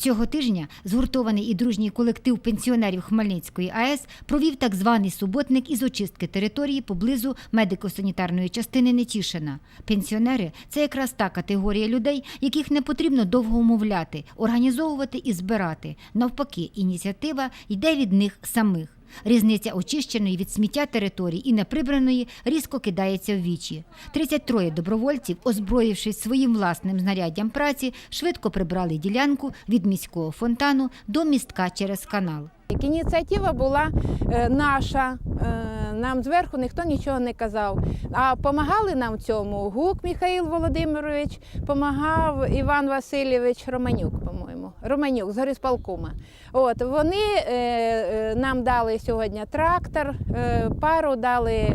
Цього тижня згуртований і дружній колектив пенсіонерів Хмельницької АЕС провів так званий суботник із очистки території поблизу медико-санітарної частини Нетішина. Пенсіонери це якраз та категорія людей, яких не потрібно довго умовляти, організовувати і збирати. Навпаки, ініціатива йде від них самих. Різниця очищеної від сміття території і неприбраної різко кидається в вічі. 33 добровольців, озброївшись своїм власним знаряддям праці, швидко прибрали ділянку від міського фонтану до містка через канал. Ініціатива була е, наша. е, Нам зверху ніхто нічого не казав. А допомагали нам цьому Гук Михаїл Володимирович, допомагав Іван Васильович Романюк, по-моєму. Романюк з горисполкома. От вони е, нам дали сьогодні трактор, е, пару дали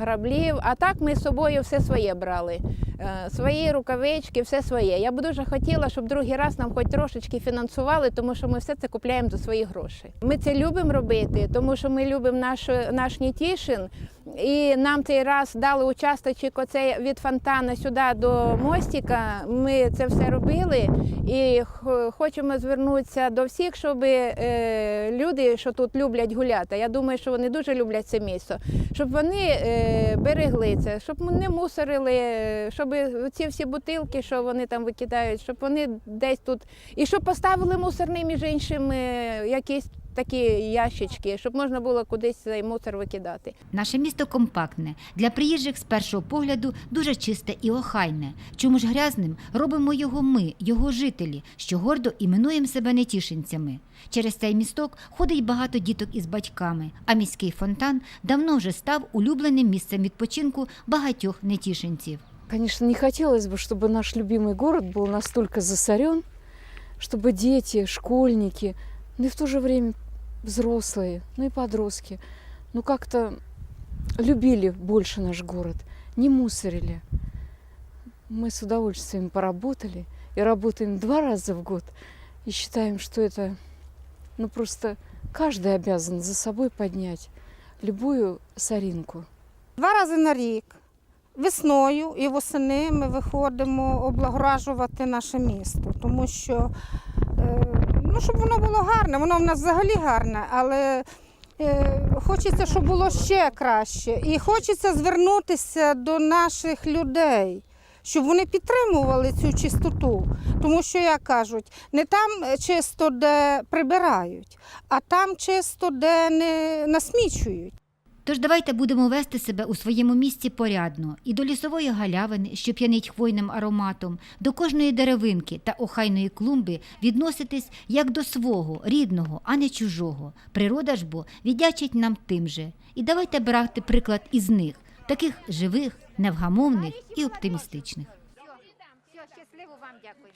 граблів, а так ми з собою все своє брали. Е, Свої рукавички, все своє. Я б дуже хотіла, щоб другий раз нам хоч трошечки фінансували, тому що ми все це купляємо за свої гроші. Ми це любимо робити, тому що ми любимо наш, наш Нітішин. І нам цей раз дали участочок оцей від фонтана сюди до мостика. Ми це все робили і хочемо звернутися до всіх, щоб е, люди, що тут люблять гуляти. Я думаю, що вони дуже люблять це місце, щоб вони е, берегли це, щоб ми не мусорили, е, щоб ці всі бутилки, що вони там викидають, щоб вони десь тут і щоб поставили мусорний між іншим якийсь якісь такі ящички, щоб можна було кудись цей мусор викидати. Наше місто компактне. Для приїжджих з першого погляду дуже чисте і охайне. Чому ж грязним робимо його ми, його жителі, що гордо іменуємо себе нетішинцями. Через цей місток ходить багато діток із батьками, а міський фонтан давно вже став улюбленим місцем відпочинку багатьох нетішинців. Конечно, не хотелось бы, чтобы наш любимый город был настолько засорен, чтобы дети, школьники, ну и в то же время взрослые, ну и подростки, ну как-то любили больше наш город, не мусорили. Мы с удовольствием поработали и работаем два раза в год и считаем, что это, ну просто каждый обязан за собой поднять любую соринку. Два рази на рік. Весною і восени ми виходимо облагоражувати наше місто, тому що е, ну, щоб воно було гарне, воно в нас взагалі гарне, але е, хочеться, щоб було ще краще. І хочеться звернутися до наших людей, щоб вони підтримували цю чистоту. Тому що, як кажуть, не там чисто, де прибирають, а там чисто, де не насмічують. Тож давайте будемо вести себе у своєму місті порядно і до лісової галявини, що п'янить хвойним ароматом, до кожної деревинки та охайної клумби відноситись як до свого, рідного, а не чужого. Природа ж бо віддячить нам тим же. І давайте брати приклад із них, таких живих, невгамовних і оптимістичних. Щасливо вам дякую.